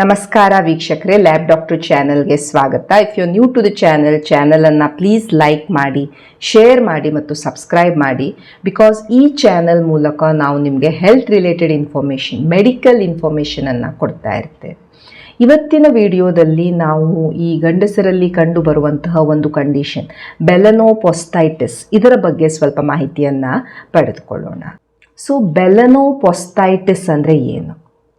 ನಮಸ್ಕಾರ ವೀಕ್ಷಕರೇ, lab doctor ಚಾನಲ್ಗೆ ಸ್ವಾಗತ. If you new to the channel ಚಾನಲನ್ನು ಪ್ಲೀಸ್ ಲೈಕ್ ಮಾಡಿ ಶೇರ್ ಮಾಡಿ ಮತ್ತು ಸಬ್ಸ್ಕ್ರೈಬ್ ಮಾಡಿ. ಬಿಕಾಸ್ ಈ ಚಾನೆಲ್ ಮೂಲಕ ನಾವು ನಿಮಗೆ ಹೆಲ್ತ್ ರಿಲೇಟೆಡ್ ಇನ್ಫಾರ್ಮೇಷನ್ ಮೆಡಿಕಲ್ ಇನ್ಫಾರ್ಮೇಷನನ್ನು ಕೊಡ್ತಾ ಇರ್ತೇವೆ. ಇವತ್ತಿನ ವಿಡಿಯೋದಲ್ಲಿ ನಾವು ಈ ಗಂಡಸರಲ್ಲಿ ಕಂಡು ಬರುವಂತಹ ಒಂದು ಕಂಡೀಷನ್ ಬೆಲನೋಪೊಸ್ತೈಟಿಸ್. ಇದರ ಬಗ್ಗೆ ಸ್ವಲ್ಪ ಮಾಹಿತಿಯನ್ನು ಪಡೆದುಕೊಳ್ಳೋಣ. ಸೊ ಬೆಲನೋಪೊಸ್ತೈಟಿಸ್ ಅಂದರೆ ಏನು?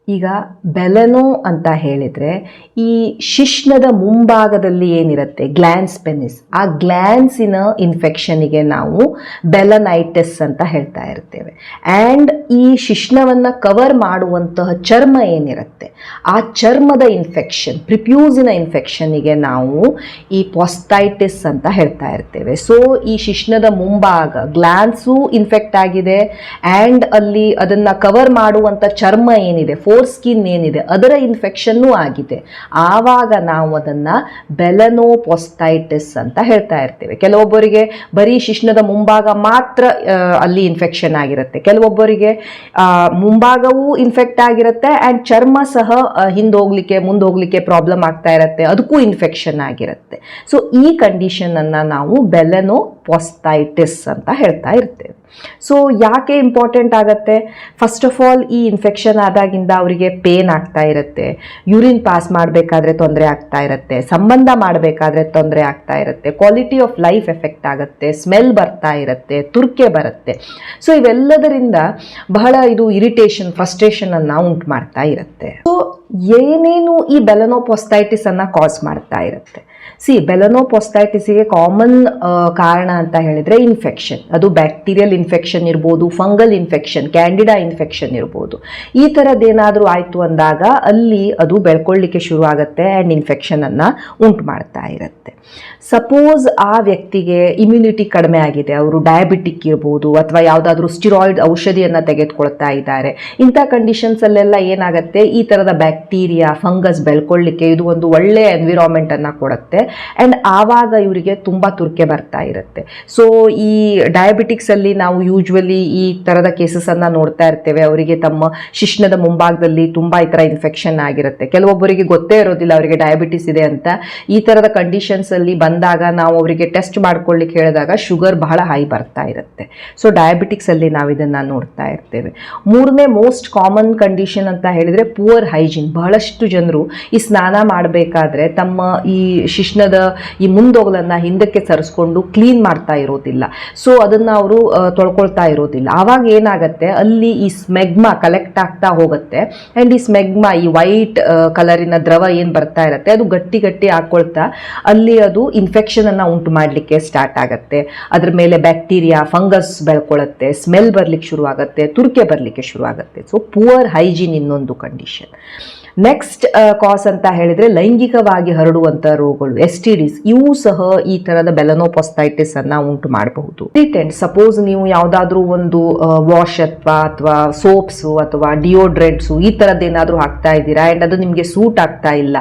ಈಗ ಬೆಲನೋ ಅಂತ ಹೇಳಿದರೆ ಈ ಶಿಶ್ನದ ಮುಂಭಾಗದಲ್ಲಿ ಏನಿರುತ್ತೆ? Glans penis. ಆ ಗ್ಲ್ಯಾನ್ಸಿನ ಇನ್ಫೆಕ್ಷನಿಗೆ ನಾವು ಬೆಲನೈಟಿಸ್ ಅಂತ ಹೇಳ್ತಾ ಇರ್ತೇವೆ. ಆ್ಯಂಡ್ ಈ ಶಿಶ್ನವನ್ನು ಕವರ್ ಮಾಡುವಂತಹ ಚರ್ಮ ಏನಿರುತ್ತೆ? ಆ ಚರ್ಮದ ಇನ್ಫೆಕ್ಷನ್ ಪ್ರಿಪ್ಯೂಸಿನ ಇನ್ಫೆಕ್ಷನಿಗೆ ನಾವು ಈ ಪಾಸ್ತೈಟಿಸ್ ಅಂತ ಹೇಳ್ತಾ ಇರ್ತೇವೆ. ಸೊ ಈ ಶಿಶ್ನದ ಮುಂಭಾಗ ಗ್ಲ್ಯಾನ್ಸು ಇನ್ಫೆಕ್ಟ್ ಆಗಿದೆ. ಆ್ಯಂಡ್ ಅಲ್ಲಿ ಅದನ್ನು ಕವರ್ ಮಾಡುವಂಥ ಚರ್ಮ ಏನಿದೆ? ಫೋರ್ ಸ್ಕಿನ್ ಏನಿದೆ, ಅದರ ಇನ್ಫೆಕ್ಷನ್ನೂ ಆಗಿದೆ. ಆವಾಗ ನಾವು ಅದನ್ನು ಬೆಲನೋಪೊಸ್ಟೈಟಿಸ್ ಅಂತ ಹೇಳ್ತಾ ಇರ್ತೇವೆ. ಕೆಲವೊಬ್ಬರಿಗೆ ಬರೀ ಶಿಶ್ನದ ಮುಂಭಾಗ ಮಾತ್ರ ಅಲ್ಲಿ ಇನ್ಫೆಕ್ಷನ್ ಆಗಿರುತ್ತೆ. ಕೆಲವೊಬ್ಬರಿಗೆ ಮುಂಭಾಗವೂ ಇನ್ಫೆಕ್ಟ್ ಆಗಿರುತ್ತೆ ಆ್ಯಂಡ್ ಚರ್ಮ ಸಹ ಹಿಂದೆ ಹೋಗ್ಲಿಕ್ಕೆ ಮುಂದೆ ಹೋಗ್ಲಿಕ್ಕೆ ಪ್ರಾಬ್ಲಮ್ ಆಗ್ತಾ ಇರುತ್ತೆ. ಅದಕ್ಕೂ ಇನ್ಫೆಕ್ಷನ್ ಆಗಿರುತ್ತೆ. ಸೊ ಈ ಕಂಡೀಷನನ್ನು ನಾವು ಬೆಲನೋ ಪಾಸ್ತೈಟಿಸ್ ಅಂತ ಹೇಳ್ತಾ ಇರ್ತೇವೆ. ಸೊ ಯಾಕೆ ಇಂಪಾರ್ಟೆಂಟ್ ಆಗುತ್ತೆ? ಫಸ್ಟ್ ಆಫ್ ಆಲ್ ಈ ಇನ್ಫೆಕ್ಷನ್ ಆದಾಗಿಂದ ಅವರಿಗೆ ಪೇನ್ ಆಗ್ತಾ ಇರುತ್ತೆ. ಯೂರಿನ್ ಪಾಸ್ ಮಾಡಬೇಕಾದ್ರೆ ತೊಂದರೆ ಆಗ್ತಾ ಇರುತ್ತೆ. ಸಂಬಂಧ ಮಾಡಬೇಕಾದ್ರೆ ತೊಂದರೆ ಆಗ್ತಾ ಇರುತ್ತೆ. ಕ್ವಾಲಿಟಿ ಆಫ್ ಲೈಫ್ ಎಫೆಕ್ಟ್ ಆಗುತ್ತೆ. ಸ್ಮೆಲ್ ಬರ್ತಾ ಇರುತ್ತೆ. ತುರ್ಕೆ ಬರುತ್ತೆ. ಸೊ ಇವೆಲ್ಲದರಿಂದ ಬಹಳ ಇದು ಇರಿಟೇಷನ್ ಫ್ರಸ್ಟ್ರೇಷನ್ ಅನ್ನ ಉಂಟು ಮಾಡ್ತಾ ಇರುತ್ತೆ. ಸೊ ಏನೇನು ಈ ಬೆಲನೋಪೊಸ್ತೈಟಿಸ್ ಅನ್ನ ಕಾಸ್ ಮಾಡ್ತಾ ಇರುತ್ತೆ? ಸಿ ಬೆಲನೋಪೊಸ್ಟೈಟಿಸಿಗೆ ಕಾಮನ್ ಕಾರಣ ಅಂತ ಹೇಳಿದ್ರೆ ಇನ್ಫೆಕ್ಷನ್ ಅದು ಬ್ಯಾಕ್ಟೀರಿಯಲ್ ಇನ್ಫೆಕ್ಷನ್ ಇರ್ಬೋದು ಫಂಗಲ್ ಇನ್ಫೆಕ್ಷನ್ ಕ್ಯಾಂಡಿಡಾ ಇನ್ಫೆಕ್ಷನ್ ಇರ್ಬೋದು. ಈ ಥರದ್ದೇನಾದರೂ ಆಯಿತು ಅಂದಾಗ ಅಲ್ಲಿ ಅದು ಬೆಳ್ಕೊಳ್ಳಿಕ್ಕೆ ಶುರು ಆಗುತ್ತೆ ಆ್ಯಂಡ್ ಇನ್ಫೆಕ್ಷನನ್ನು ಉಂಟು ಮಾಡ್ತಾ ಇರುತ್ತೆ. ಸಪೋಸ್ ಆ ವ್ಯಕ್ತಿಗೆ ಇಮ್ಯುನಿಟಿ ಕಡಿಮೆ ಆಗಿದೆ, ಅವರು ಡಯಾಬಿಟಿಕ್ ಇರ್ಬೋದು ಅಥವಾ ಯಾವುದಾದ್ರೂ ಸ್ಟಿರಾಯ್ಡ್ ಔಷಧಿಯನ್ನು ತೆಗೆದುಕೊಳ್ತಾ ಇದ್ದಾರೆ. ಇಂಥ ಕಂಡೀಷನ್ಸಲ್ಲೆಲ್ಲ ಏನಾಗುತ್ತೆ? ಈ ಥರದ ಬ್ಯಾಕ್ಟೀರಿಯಾ ಫಂಗಸ್ ಬೆಳ್ಕೊಳ್ಳಿಕ್ಕೆ ಇದು ಒಂದು ಒಳ್ಳೆಯ ಎನ್ವಿರಾನ್ಮೆಂಟನ್ನು ಕೊಡುತ್ತೆ. ಆ್ಯಂಡ್ ಆವಾಗ ಇವರಿಗೆ ತುಂಬ ತುರ್ಕೆ ಬರ್ತಾ ಇರುತ್ತೆ. ಸೊ ಈ ಡಯಾಬಿಟಿಕ್ಸಲ್ಲಿ ನಾವು ಯೂಶ್ವಲಿ ಈ ಥರದ ಕೇಸಸನ್ನು ನೋಡ್ತಾ ಇರ್ತೇವೆ. ಅವರಿಗೆ ತಮ್ಮ ಶಿಶ್ನದ ಮುಂಭಾಗದಲ್ಲಿ ತುಂಬ ಈ ಥರ ಇನ್ಫೆಕ್ಷನ್ ಆಗಿರುತ್ತೆ. ಕೆಲವೊಬ್ಬರಿಗೆ ಗೊತ್ತೇ ಇರೋದಿಲ್ಲ ಅವರಿಗೆ ಡಯಾಬಿಟಿಸ್ ಇದೆ ಅಂತ. ಈ ಥರದ ಕಂಡೀಷನ್ಸಲ್ಲಿ ಬಂದಾಗ ನಾವು ಅವರಿಗೆ ಟೆಸ್ಟ್ ಮಾಡ್ಕೊಳ್ಳಿಕ್ಕೆ ಹೇಳಿದಾಗ ಶುಗರ್ ಬಹಳ ಹೈ ಬರ್ತಾ ಇರುತ್ತೆ. ಸೊ ಡಯಾಬಿಟಿಕ್ಸಲ್ಲಿ ನಾವು ಇದನ್ನು ನೋಡ್ತಾ ಇರ್ತೇವೆ. ಮೂರನೇ ಮೋಸ್ಟ್ ಕಾಮನ್ ಕಂಡೀಷನ್ ಅಂತ ಹೇಳಿದರೆ ಪುವರ್ ಹೈಜೀನ್ ಬಹಳಷ್ಟು ಜನರು ಈ ಸ್ನಾನ ಮಾಡಬೇಕಾದ್ರೆ ತಮ್ಮ ಈ ಶಿಶ್ನದ ಈ ಮುಂದೊಗಲನ್ನು ಹಿಂದಕ್ಕೆ ಸರಿಸ್ಕೊಂಡು ಕ್ಲೀನ್ ಮಾಡ್ತಾ ಇರೋದಿಲ್ಲ. ಸೊ ಅದನ್ನು ಅವರು ತೊಳ್ಕೊಳ್ತಾ ಇರೋದಿಲ್ಲ. ಆವಾಗ ಏನಾಗುತ್ತೆ, ಅಲ್ಲಿ ಈ ಸ್ಮೆಗ್ಮಾ ಕಲೆಕ್ಟ್ ಆಗ್ತಾ ಹೋಗುತ್ತೆ. ಆ್ಯಂಡ್ ಈ ಸ್ಮೆಗ್ಮಾ ಈ ವೈಟ್ ಕಲರಿನ ದ್ರವ ಏನು ಬರ್ತಾ ಇರುತ್ತೆ, ಅದು ಗಟ್ಟಿ ಗಟ್ಟಿ ಹಾಕ್ಕೊಳ್ತಾ ಅಲ್ಲಿ ಅದು ಇನ್ಫೆಕ್ಷನನ್ನು ಉಂಟು ಮಾಡಲಿಕ್ಕೆ ಸ್ಟಾರ್ಟ್ ಆಗುತ್ತೆ. ಅದ್ರ ಮೇಲೆ ಬ್ಯಾಕ್ಟೀರಿಯಾ ಫಂಗಸ್ ಬೆಳ್ಕೊಳ್ಳುತ್ತೆ ಸ್ಮೆಲ್ ಬರಲಿಕ್ಕೆ ಶುರುವಾಗುತ್ತೆ, ತುರ್ಕೆ ಬರಲಿಕ್ಕೆ ಶುರುವಾಗುತ್ತೆ. ಸೊ ಪುವರ್ ಹೈಜೀನ್ ಇನ್ನೊಂದು ಕಂಡೀಷನ್ ನೆಕ್ಸ್ಟ್ ಕಾಸ್ ಅಂತ ಹೇಳಿದ್ರೆ ಲೈಂಗಿಕವಾಗಿ ಹರಡುವಂಥ ರೋಗಗಳು ಎಸ್ ಟಿ ಡಿಸ್ ಇವು ಸಹ ಈ ತರದ ಬೆಲನೋಪೊಸ್ತೈಟಿಸ್ ಅನ್ನ ಉಂಟು ಮಾಡಬಹುದು. ಟ್ರೀಟೆಂಟ್ ಸಪೋಸ್ ನೀವು ಯಾವುದಾದ್ರೂ ಒಂದು ವಾಶ್ ಅಥವಾ ಅಥವಾ ಸೋಪ್ಸು ಅಥವಾ ಡಿಯೋಡ್ರೆಂಟ್ಸು ಈ ಥರದ್ದೇನಾದರೂ ಹಾಕ್ತಾ ಇದ್ದೀರಾ ಆ್ಯಂಡ್ ಅದು ನಿಮಗೆ ಸೂಟ್ ಆಗ್ತಾ ಇಲ್ಲ.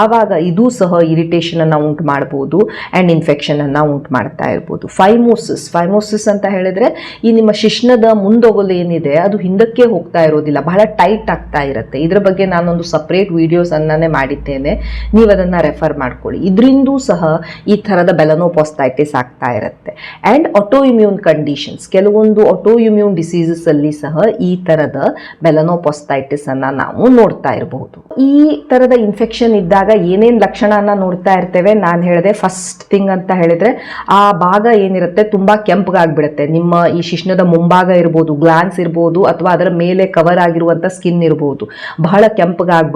ಆವಾಗ ಇದು ಸಹ ಇರಿಟೇಷನ್ ಅನ್ನ ಉಂಟು ಮಾಡಬಹುದು ಅಂಡ್ ಇನ್ಫೆಕ್ಷನ್ ಅನ್ನ ಉಂಟು ಮಾಡ್ತಾ ಇರ್ಬೋದು. ಫೈಮೋಸಿಸ್ ಫೈಮೋಸಿಸ್ ಅಂತ ಹೇಳಿದ್ರೆ ಈ ನಿಮ್ಮ ಶಿಶ್ನದ ಮುಂದೋಗಲು ಏನಿದೆ ಅದು ಹಿಂದಕ್ಕೆ ಹೋಗ್ತಾ ಇರೋದಿಲ್ಲ, ಬಹಳ ಟೈಟ್ ಆಗ್ತಾ ಇರುತ್ತೆ. ಇದ್ರ ಬಗ್ಗೆ ನಾನೊಂದು ಸಪ್ರೇಟ್ ವಿಡಿಯೋಸ್ ಅನ್ನೇ ಮಾಡಿದ್ದೇನೆ. ನೀವು ಅದನ್ನು ರೆಫರ್ ಮಾಡ್ಕೊಳ್ಳಿ. ಇದರಿಂದೂ ಸಹ ಈ ಥರದ ಬೆಲನೋಪಾಸ್ತೈಟಿಸ್ ಆಗ್ತಾ ಇರುತ್ತೆ. ಆ್ಯಂಡ್ ಆಟೋ ಇಮ್ಯೂನ್ ಕಂಡೀಷನ್ಸ್ ಕೆಲವೊಂದು ಆಟೋ ಇಮ್ಯೂನ್ ಡಿಸೀಸಸಲ್ಲಿ ಸಹ ಈ ಥರದ ಬೆಲನೋಪಾಸ್ತೈಟಿಸ್ ಅನ್ನ ನಾವು ನೋಡ್ತಾ ಇರಬಹುದು. ಈ ಥರದ ಇನ್ಫೆಕ್ಷನ್ ಇದ್ದಾಗ ಏನೇನು ಲಕ್ಷಣನ ನೋಡ್ತಾ ಇರ್ತೇವೆ? ನಾನು ಹೇಳಿದೆ ಫಸ್ಟ್ ಥಿಂಗ್ ಅಂತ ಹೇಳಿದ್ರೆ, ಆ ಭಾಗ ಏನಿರುತ್ತೆ? ತುಂಬಾ ಕೆಂಪಗಾಗ್ಬಿಡುತ್ತೆ. ನಿಮ್ಮ ಈ ಶಿಶ್ನದ ಮುಂಭಾಗ ಇರ್ಬೋದು ಗ್ಲಾನ್ಸ್ ಇರ್ಬೋದು, ಅಥವಾ ಅದರ ಮೇಲೆ ಕವರ್ ಆಗಿರುವಂಥ ಸ್ಕಿನ್ ಇರ್ಬೋದು. ಬಹಳ ಕೆಂಪಗಾಗ್ಬಿಡುತ್ತೆ.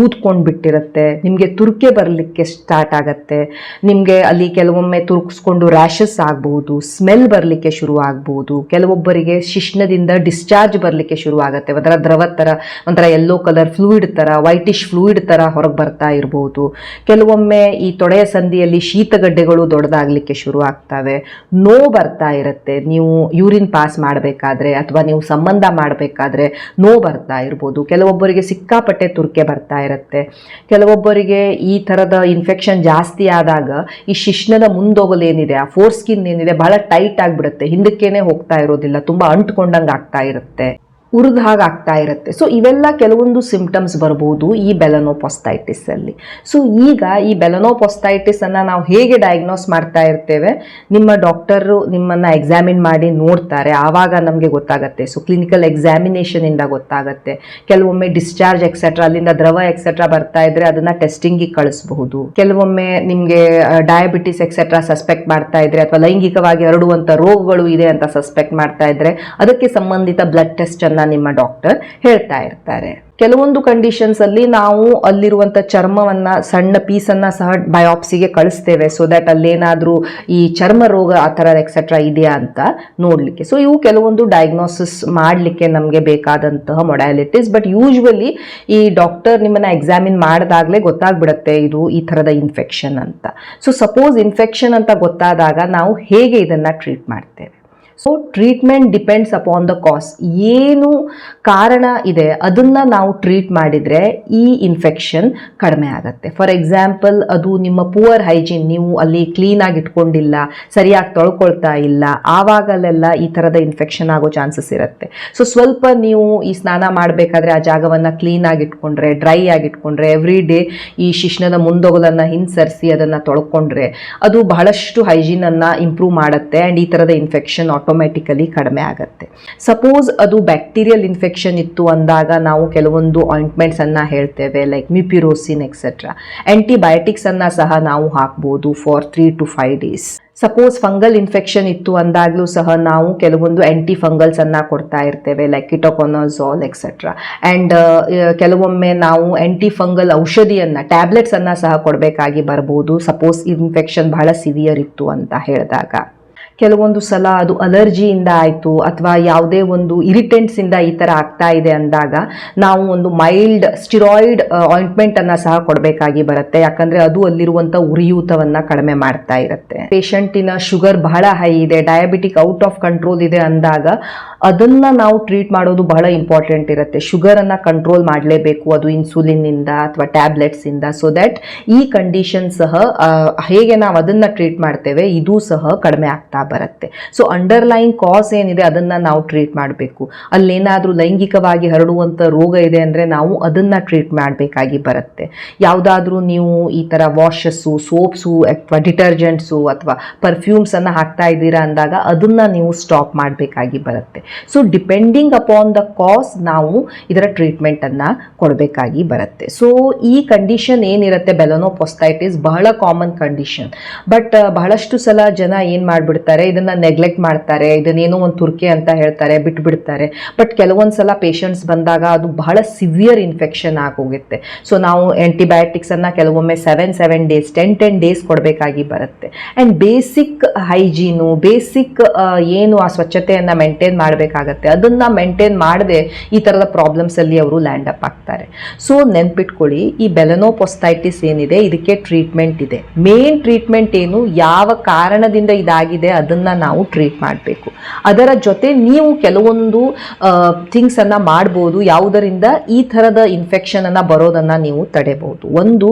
ಊದ್ಕೊಂಡು ಬಿಟ್ಟಿರುತ್ತೆ ನಿಮಗೆ ತುರ್ಕೆ ಬರಲಿಕ್ಕೆ ಸ್ಟಾರ್ಟ್ ಆಗತ್ತೆ, ನಿಮಗೆ ಅಲ್ಲಿ ಕೆಲವೊಮ್ಮೆ ತುರ್ಕಿಸ್ಕೊಂಡು ರ್ಯಾಷಸ್ ಆಗಬಹುದು ಸ್ಮೆಲ್ ಬರಲಿಕ್ಕೆ ಶುರು ಆಗ್ಬೋದು, ಕೆಲವೊಬ್ಬರಿಗೆ ಶಿಶ್ನದಿಂದ ಡಿಸ್ಚಾರ್ಜ್ ಬರಲಿಕ್ಕೆ ಶುರು ಆಗುತ್ತೆ, ಒಂಥರ ದ್ರವ ಥರ ಒಂಥರ ಯೆಲ್ಲೋ ಕಲರ್ ಫ್ಲೂಯಿಡ್ ಥರ ವೈಟಿಶ್ ಫ್ಲೂಯಿಡ್ ಥರ ಹೊರಗೆ ಬರ್ತಾ ಇರ್ಬೋದು. ಕೆಲವೊಮ್ಮೆ ಈ ತೊಡೆಯ ಸಂಧಿಯಲ್ಲಿ ಶೀತಗಡ್ಡೆಗಳು ದೊಡ್ಡದಾಗಲಿಕ್ಕೆ ಶುರು ಆಗ್ತವೆ. ನೋ ಬರ್ತಾ ಇರುತ್ತೆ, ನೀವು ಯೂರಿನ್ ಪಾಸ್ ಮಾಡಬೇಕಾದ್ರೆ ಅಥವಾ ನೀವು ಸಂಬಂಧ ಮಾಡಬೇಕಾದ್ರೆ ನೋ ಬರ್ತಾ ಇರ್ಬೋದು. ಕೆಲವೊಬ್ಬರಿಗೆ ಸಿಕ್ಕಾಪಟ್ಟೆ ತುರ್ಕೆ ಬರ್ತಾ ಇರುತ್ತೆ. ಕೆಲವೊಬ್ಬರಿಗೆ ಈ ಥರದ ಇನ್ಫೆಕ್ಷನ್ ಜಾಸ್ತಿ ಆದಾಗ ಈ ಶಿಶ್ನದ ಮುಂದೋಗಲೇನಿದೆ, ಆ ಫೋರ್ ಸ್ಕಿನ್ ಏನಿದೆ, ಬಹಳ ಟೈಟ್ ಆಗಿಬಿಡುತ್ತೆ. ಹಿಂದಕ್ಕೇನೆ ಹೋಗ್ತಾ ಇರೋದಿಲ್ಲ, ತುಂಬ ಅಂಟ್ಕೊಂಡಂಗೆ ಆಗ್ತಾ ಇರುತ್ತೆ. ಉರಿದ ಹಾಗೆ ಆಗ್ತಾ ಇರುತ್ತೆ. ಸೊ ಇವೆಲ್ಲ ಕೆಲವೊಂದು ಸಿಂಪ್ಟಮ್ಸ್ ಬರ್ಬೋದು ಈ ಬೆಲನೋಪೊಸ್ತೈಟಿಸ್ ಅಲ್ಲಿ. ಸೊ ಈಗ ಈ ಬೆಲನೋಪೊಸ್ತೈಟಿಸ್ ಅನ್ನ ನಾವು ಹೇಗೆ ಡಯಾಗ್ನೋಸ್ ಮಾಡ್ತಾ ಇರ್ತೇವೆ? ನಿಮ್ಮ ಡಾಕ್ಟರು ನಿಮ್ಮನ್ನ ಎಕ್ಸಾಮಿನ್ ಮಾಡಿ ನೋಡ್ತಾರೆ. ಆವಾಗ ನಮಗೆ ಗೊತ್ತಾಗತ್ತೆ. ಸೊ ಕ್ಲಿನಿಕಲ್ ಎಕ್ಸಾಮಿನೇಷನ್ ಇಂದ ಗೊತ್ತಾಗತ್ತೆ. ಕೆಲವೊಮ್ಮೆ ಡಿಸ್ಚಾರ್ಜ್ ಎಕ್ಸೆಟ್ರಾ ಅಲ್ಲಿಂದ ದ್ರವ ಎಕ್ಸೆಟ್ರಾ ಬರ್ತಾ ಇದ್ರೆ ಅದನ್ನ ಟೆಸ್ಟಿಂಗಿಗೆ ಕಳಿಸಬಹುದು. ಕೆಲವೊಮ್ಮೆ ನಿಮಗೆ ಡಯಾಬಿಟಿಸ್ ಎಕ್ಸೆಟ್ರಾ ಸಸ್ಪೆಕ್ಟ್ ಮಾಡ್ತಾ ಇದ್ರೆ ಅಥವಾ ಲೈಂಗಿಕವಾಗಿ ಹರಡುವಂತ ರೋಗಗಳು ಇದೆ ಅಂತ ಸಸ್ಪೆಕ್ಟ್ ಮಾಡ್ತಾ ಇದ್ರೆ ಅದಕ್ಕೆ ಸಂಬಂಧಿತ ಬ್ಲಡ್ ಟೆಸ್ಟ್ ಅನ್ನ ನಿಮ್ಮ ಡಾಕ್ಟರ್ ಹೇಳ್ತಾ ಇರ್ತಾರೆ. ಕೆಲವೊಂದು ಕಂಡೀಷನ್ಸ್ ಅಲ್ಲಿ ನಾವು ಅಲ್ಲಿರುವಂತ ಚರ್ಮವನ್ನ, ಸಣ್ಣ ಪೀಸನ್ನು ಸಹ ಬಯೋಪ್ಸಿಗೆ ಕಳಿಸ್ತೇವೆ. ಸೊ ದಟ್ ಅಲ್ಲೇನಾದ್ರೂ ಈ ಚರ್ಮ ರೋಗ ಆ ಥರ ಎಕ್ಸೆಟ್ರಾ ಇದೆಯಾ ಅಂತ ನೋಡ್ಲಿಕ್ಕೆ. ಸೊ ಇವು ಕೆಲವೊಂದು ಡಯಾಗ್ನೋಸಿಸ್ ಮಾಡಲಿಕ್ಕೆ ನಮಗೆ ಬೇಕಾದಂತಹ ಮೊಡ್ಯಾಲಿಟೀಸ್ ಬಟ್ ಯೂಶ್ವಲಿ ಈ ಡಾಕ್ಟರ್ ನಿಮ್ಮನ್ನ ಎಕ್ಸಾಮಿನ್ ಮಾಡಿದಾಗಲೇ ಗೊತ್ತಾಗ್ಬಿಡುತ್ತೆ ಇದು ಈ ಥರದ ಇನ್ಫೆಕ್ಷನ್ ಅಂತ. ಸೊ ಸಪೋಸ್ ಇನ್ಫೆಕ್ಷನ್ ಅಂತ ಗೊತ್ತಾದಾಗ ನಾವು ಹೇಗೆ ಇದನ್ನ ಟ್ರೀಟ್ ಮಾಡ್ತೇವೆ? So treatment depends upon the cause ಏನು ಕಾರಣ ಇದೆ, ಅದನ್ನು ನಾವು ಟ್ರೀಟ್ ಮಾಡಿದರೆ ಈ ಇನ್ಫೆಕ್ಷನ್ ಕಡಿಮೆ ಆಗುತ್ತೆ. ಫಾರ್ ಎಕ್ಸಾಂಪಲ್ ಅದು ನಿಮ್ಮ ಪುವರ್ ಹೈಜೀನ್ ನೀವು ಅಲ್ಲಿ ಕ್ಲೀನಾಗಿ ಇಟ್ಕೊಂಡಿಲ್ಲ, ಸರಿಯಾಗಿ ತೊಳ್ಕೊಳ್ತಾ ಇಲ್ಲ, ಆವಾಗಲೆಲ್ಲ ಈ ಥರದ ಇನ್ಫೆಕ್ಷನ್ ಆಗೋ ಚಾನ್ಸಸ್ ಇರುತ್ತೆ. ಸೊ ಸ್ವಲ್ಪ ನೀವು ಈ ಸ್ನಾನ ಮಾಡಬೇಕಾದ್ರೆ ಆ ಜಾಗವನ್ನು ಕ್ಲೀನಾಗಿ ಇಟ್ಕೊಂಡ್ರೆ ಡ್ರೈ ಆಗಿ ಇಟ್ಕೊಂಡ್ರೆ ಎವ್ರಿ ಡೇ ಈ ಶಿಶ್ನದ ಮುಂದೊಗಲನ್ನು ಹಿಂಸರಿಸಿ ಅದನ್ನು ತೊಳ್ಕೊಂಡ್ರೆ ಅದು ಬಹಳಷ್ಟು ಹೈಜೀನನ್ನು ಇಂಪ್ರೂವ್ ಮಾಡುತ್ತೆ ಆ್ಯಂಡ್ ಈ ಥರದ ಇನ್ಫೆಕ್ಷನ್ ಆಟೋಮ್ಯಾಟಿಕಲಿ ಕಡಿಮೆ ಆಗುತ್ತೆ. ಸಪೋಸ್ ಅದು ಬ್ಯಾಕ್ಟೀರಿಯಲ್ ಇನ್ಫೆಕ್ಷನ್ ಇತ್ತು ಅಂದಾಗ ನಾವು ಕೆಲವೊಂದು ಆಯಿಂಟ್ಮೆಂಟ್ಸನ್ನು ಹೇಳ್ತೇವೆ ಲೈಕ್ ಮಿಪಿರೋಸಿನ್ ಎಕ್ಸೆಟ್ರಾ ಆ್ಯಂಟಿಬಯೋಟಿಕ್ಸನ್ನು ಸಹ ನಾವು ಹಾಕ್ಬೋದು for three to five days suppose fungal infection ಇತ್ತು ಅಂದಾಗಲೂ ಸಹ ನಾವು ಕೆಲವೊಂದು ಆ್ಯಂಟಿ ಫಂಗಲ್ಸನ್ನು ಕೊಡ್ತಾ ಇರ್ತೇವೆ ಲೈಕ್ ಕಿಟೋಕೊನೋಝಾಲ್ ಎಕ್ಸೆಟ್ರಾ ಆ್ಯಂಡ್ ಕೆಲವೊಮ್ಮೆ ನಾವು ಆ್ಯಂಟಿ ಫಂಗಲ್ ಔಷಧಿಯನ್ನು ಟ್ಯಾಬ್ಲೆಟ್ಸನ್ನು ಸಹ ಕೊಡಬೇಕಾಗಿ ಬರ್ಬೋದು. ಸಪೋಸ್ ಇನ್ಫೆಕ್ಷನ್ ಬಹಳ ಸಿವಿಯರ್ ಇತ್ತು ಅಂತ ಹೇಳಿದಾಗ. ಕೆಲವೊಂದು ಸಲ ಅದು ಅಲರ್ಜಿಯಿಂದ ಆಯಿತು ಅಥವಾ ಯಾವುದೇ ಒಂದು ಇರಿಟೆಂಟ್ಸಿಂದ ಈ ಥರ ಆಗ್ತಾ ಇದೆ ಅಂದಾಗ ನಾವು ಒಂದು ಮೈಲ್ಡ್ ಸ್ಟಿರಾಯ್ಡ್ ಆಯಿಂಟ್ಮೆಂಟನ್ನು ಸಹ ಕೊಡಬೇಕಾಗಿ ಬರುತ್ತೆ. ಯಾಕಂದರೆ ಅದು ಅಲ್ಲಿರುವಂಥ ಉರಿಯೂತವನ್ನು ಕಡಿಮೆ ಮಾಡ್ತಾ ಇರುತ್ತೆ. ಪೇಷಂಟಿನ ಶುಗರ್ ಬಹಳ ಹೈ ಇದೆ ಡಯಾಬಿಟಿಕ್ ಔಟ್ ಆಫ್ ಕಂಟ್ರೋಲ್ ಇದೆ ಅಂದಾಗ ಅದನ್ನ ನಾವು ಟ್ರೀಟ್ ಮಾಡೋದು ಬಹಳ ಇಂಪಾರ್ಟೆಂಟ್ ಇರುತ್ತೆ. ಶುಗರ್ ಅನ್ನ ಕಂಟ್ರೋಲ್ ಮಾಡಲೇಬೇಕು. ಅದು ಇನ್ಸುಲಿನ್ ಇಂದ ಅಥವಾ ಟ್ಯಾಬ್ಲೆಟ್ಸ್ ಇಂದ. ಸೊ ದಟ್ ಈ ಕಂಡೀಷನ್ ಸಹ ಹೇಗೆ ನಾವು ಅದನ್ನ ಟ್ರೀಟ್ ಮಾಡ್ತೇವೆ, ಇದು ಸಹ ಕಡಿಮೆ ಆಗ್ತಾ ಬರುತ್ತೆ. ಸೊ ಅಂಡರ್ಲೈನ್ ಕಾಸ್ ಏನಿದೆ, ಅದನ್ನ ನಾವು ಟ್ರೀಟ್ ಮಾಡಬೇಕು. ಅಲ್ಲೇನಾದ್ರೂ ಲೈಂಗಿಕವಾಗಿ ಹರಡುವಂತ ರೋಗ ಇದೆ ಅಂದ್ರೆ ನಾವು ಅದನ್ನ ಟ್ರೀಟ್ ಮಾಡಬೇಕಾಗಿ ಬರುತ್ತೆ. ಯಾವುದಾದ್ರೂ ನೀವು ಈ ತರ ವಾಶಸ್ಸು ಸೋಪ್ಸು ಅಥವಾ ಡಿಟರ್ಜೆಂಟ್ಸು ಅಥವಾ ಪರ್ಫ್ಯೂಮ್ಸ್ ಅನ್ನ ಹಾಕ್ತಾ ಇದ್ದೀರಾ ಅಂದಾಗ ಅದನ್ನ ನೀವು ಸ್ಟಾಪ್ ಮಾಡಬೇಕಾಗಿ ಬರುತ್ತೆ. So depending upon the cause ನಾವು ಇದರ ಟ್ರೀಟ್ಮೆಂಟನ್ನು ಕೊಡಬೇಕಾಗಿ ಬರುತ್ತೆ. ಸೊ ಈ ಕಂಡೀಷನ್ ಏನಿರುತ್ತೆ? ಬೆಲನೋಪೊಸ್ತೈಟಿಸ್ ಬಹಳ ಕಾಮನ್ ಕಂಡೀಷನ್ ಬಟ್ ಬಹಳಷ್ಟು ಸಲ ಜನ ಏನು ಮಾಡಿಬಿಡ್ತಾರೆ? ಇದನ್ನು ನೆಗ್ಲೆಕ್ಟ್ ಮಾಡ್ತಾರೆ. ಇದನ್ನೇನೋ ಒಂದು ತುರ್ಕೆ ಅಂತ ಹೇಳ್ತಾರೆ, ಬಿಟ್ಬಿಡ್ತಾರೆ. ಬಟ್ ಕೆಲವೊಂದು ಸಲ ಪೇಷಂಟ್ಸ್ ಬಂದಾಗ ಅದು ಬಹಳ ಸಿವಿಯರ್ ಇನ್ಫೆಕ್ಷನ್ ಆಗೋಗುತ್ತೆ. ಸೊ ನಾವು ಆ್ಯಂಟಿಬಯೋಟಿಕ್ಸನ್ನು ಕೆಲವೊಮ್ಮೆ seven seven days ten ten days ಕೊಡಬೇಕಾಗಿ ಬರುತ್ತೆ. ಆ್ಯಂಡ್ ಬೇಸಿಕ್ ಹೈಜೀನು ಬೇಸಿಕ್ ಏನು ಆ ಸ್ವಚ್ಛತೆಯನ್ನು ಮೇಂಟೈನ್ ಮಾಡಬೇಕಾಗತ್ತೆ. ಅದನ್ನ ಮೇಂಟೈನ್ ಮಾಡದೆ ಈ ಥರದ ಪ್ರಾಬ್ಲಮ್ಸ್ ಅಲ್ಲಿ ಅವರು ಲ್ಯಾಂಡ್ ಅಪ್ ಆಗ್ತಾರೆ. ಸೊ ನೆನ್ಪಿಟ್ಕೊಳ್ಳಿ, ಈ ಬೆಲನೋಪೊಸ್ತೈಟಿಸ್ ಏನಿದೆ, ಇದಕ್ಕೆ ಟ್ರೀಟ್ಮೆಂಟ್ ಇದೆ. ಮೇನ್ ಟ್ರೀಟ್ಮೆಂಟ್ ಏನು, ಯಾವ ಕಾರಣದಿಂದ ಇದಾಗಿದೆ, ಅದನ್ನ ನಾವು ಟ್ರೀಟ್ ಮಾಡಬೇಕು. ಅದರ ಜೊತೆ ನೀವು ಕೆಲವೊಂದು ಥಿಂಗ್ಸ್ ಅನ್ನ ಮಾಡ್ಬೋದು. ಯಾವುದರಿಂದ? ಈ ಥರದ ಇನ್ಫೆಕ್ಷನ್ ಅನ್ನ ಬರೋದನ್ನ ನೀವು ತಡೆಯಬಹುದು ಒಂದು,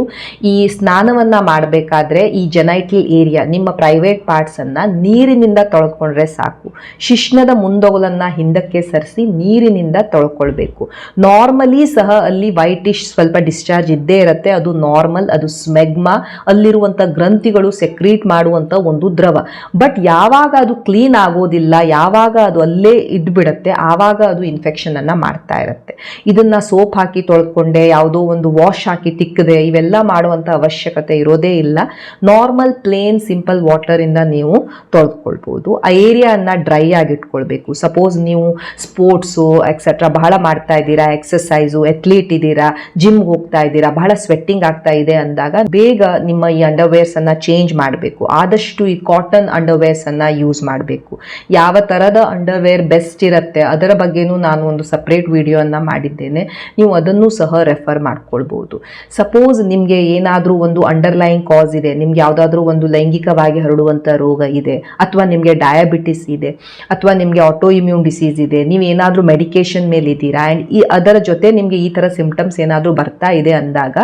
ಈ ಸ್ನಾನವನ್ನ ಮಾಡಬೇಕಾದ್ರೆ ಈ ಜೆನೈಟಲ್ ಏರಿಯಾ ನಿಮ್ಮ ಪ್ರೈವೇಟ್ ಪಾರ್ಟ್ಸ್ ಅನ್ನ ನೀರಿನಿಂದ ತೊಳ್ಕೊಂಡ್ರೆ ಸಾಕು. ಶಿಶ್ನದ ಮುಂದೊಗಲನ್ನ ಹಿಂದಕ್ಕೆ ಸರಿಸಿ ನೀರಿನಿಂದ ತೊಳ್ಕೊಳ್ಬೇಕು. ನಾರ್ಮಲಿ ಸಹ ಅಲ್ಲಿ ವೈಟಿಶ್ ಸ್ವಲ್ಪ ಡಿಸ್ಚಾರ್ಜ್ ಇದ್ದೇ ಇರುತ್ತೆ. ಅದು ನಾರ್ಮಲ್ ಅದು ಸ್ಮೆಗ್ಮಾ ಅಲ್ಲಿರುವಂತ ಗ್ರಂಥಿಗಳು ಸೆಕ್ರೀಟ್ ಮಾಡುವಂತ ಒಂದು ದ್ರವ. ಬಟ್ ಯಾವಾಗ ಅದು ಕ್ಲೀನ್ ಆಗೋದಿಲ್ಲ, ಯಾವಾಗ ಅದು ಅಲ್ಲೇ ಇದ್ಬಿಡುತ್ತೆ, ಆವಾಗ ಅದು ಇನ್ಫೆಕ್ಷನ್ ಅನ್ನ ಮಾಡ್ತಾ ಇರುತ್ತೆ. ಇದನ್ನ ಸೋಪ್ ಹಾಕಿ ತೊಳ್ಕೊಂಡೆ, ಯಾವುದೋ ಒಂದು ವಾಶ್ ಹಾಕಿ ತಿಕ್ಕದೆ, ಇವೆಲ್ಲ ಮಾಡುವಂತ ಅವಶ್ಯಕತೆ ಇರೋದೇ ಇಲ್ಲ. ನಾರ್ಮಲ್ ಪ್ಲೇನ್ ಸಿಂಪಲ್ ವಾಟರ್ ಇಂದ ನೀವು ತೊಳ್ಕೊಳ್ಬಹುದು ಆ ಏರಿಯಾನ ಡ್ರೈ ಆಗಿ ಇಟ್ಕೊಳ್ಬೇಕು. ಸಪೋಸ್ ನೀವು ಸ್ಪೋರ್ಟ್ಸು ಎಕ್ಸೆಟ್ರಾ ಬಹಳ ಮಾಡ್ತಾ ಇದ್ದೀರಾ ಎಕ್ಸಸೈಸು ಎಥ್ಲೀಟ್ ಇದ್ದೀರಾ ಜಿಮ್ಗೆ ಹೋಗ್ತಾ ಇದ್ದೀರಾ, ಬಹಳ ಸ್ವೆಟ್ಟಿಂಗ್ ಆಗ್ತಾ ಇದೆ ಅಂದಾಗ ಬೇಗ ನಿಮ್ಮ ಈ ಅಂಡರ್ವೇರ್ಸ್ ಅನ್ನ ಚೇಂಜ್ ಮಾಡಬೇಕು. ಆದಷ್ಟು ಈ ಕಾಟನ್ ಅಂಡರ್ವೇರ್ಸ್ ಅನ್ನ ಯೂಸ್ ಮಾಡಬೇಕು. ಯಾವ ತರದ ಅಂಡರ್ವೇರ್ ಬೆಸ್ಟ್ ಇರುತ್ತೆ, ಅದರ ಬಗ್ಗೆನೂ ನಾನು ಒಂದು ಸಪ್ರೇಟ್ ವಿಡಿಯೋನ ಮಾಡಿದ್ದೇನೆ. ನೀವು ಅದನ್ನು ಸಹ ರೆಫರ್ ಮಾಡ್ಕೊಳ್ಬೋದು. ಸಪೋಸ್ ನಿಮಗೆ ಏನಾದರೂ ಒಂದು ಅಂಡರ್ಲೈನ್ ಕಾಸ್ ಇದೆ, ನಿಮ್ಗೆ ಯಾವುದಾದ್ರೂ ಒಂದು ಲೈಂಗಿಕವಾಗಿ ಹರಡುವಂಥ ರೋಗ ಇದೆ, ಅಥವಾ ನಿಮಗೆ ಡಯಾಬಿಟಿಸ್ ಇದೆ, ಅಥವಾ ನಿಮಗೆ ಆಟೋ ಇಮ್ಯೂನ್ ಡಿಸೀಸ್ ಇದೆ, ನೀವು ಏನಾದರೂ ಮೆಡಿಕೇಶನ್ ಮೇಲೆ ಇದ್ದೀರಾ ಆ್ಯಂಡ್ ಈ ಅದರ ಜೊತೆ ನಿಮಗೆ ಈ ಥರ ಸಿಂಪ್ಟಮ್ಸ್ ಏನಾದರೂ ಬರ್ತಾ ಇದೆ ಅಂದಾಗ,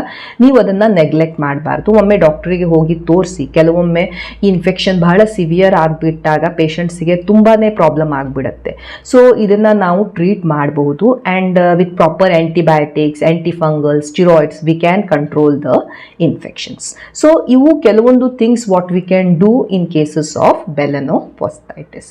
ನೀವು ಅದನ್ನು ನೆಗ್ಲೆಕ್ಟ್ ಮಾಡಬಾರ್ದು. ಒಮ್ಮೆ ಡಾಕ್ಟ್ರಿಗೆ ಹೋಗಿ ತೋರಿಸಿ, ಕೆಲವೊಮ್ಮೆ ಈ ಇನ್ಫೆಕ್ಷನ್ ಬಹಳ ಸಿವಿಯರ್ ಆಗಿಬಿಟ್ಟಾಗ ಪೇಷಂಟ್ಸಿಗೆ ತುಂಬಾ ಪ್ರಾಬ್ಲಮ್ ಆಗಿಬಿಡುತ್ತೆ. ಸೊ ಇದನ್ನು ನಾವು ಟ್ರೀಟ್ ಮಾಡಬಹುದು and with proper antibiotics antifungal steroids we can control the infections so ಇವು ಕೆಲವೊಂದು things what we can do in cases of balanoposthitis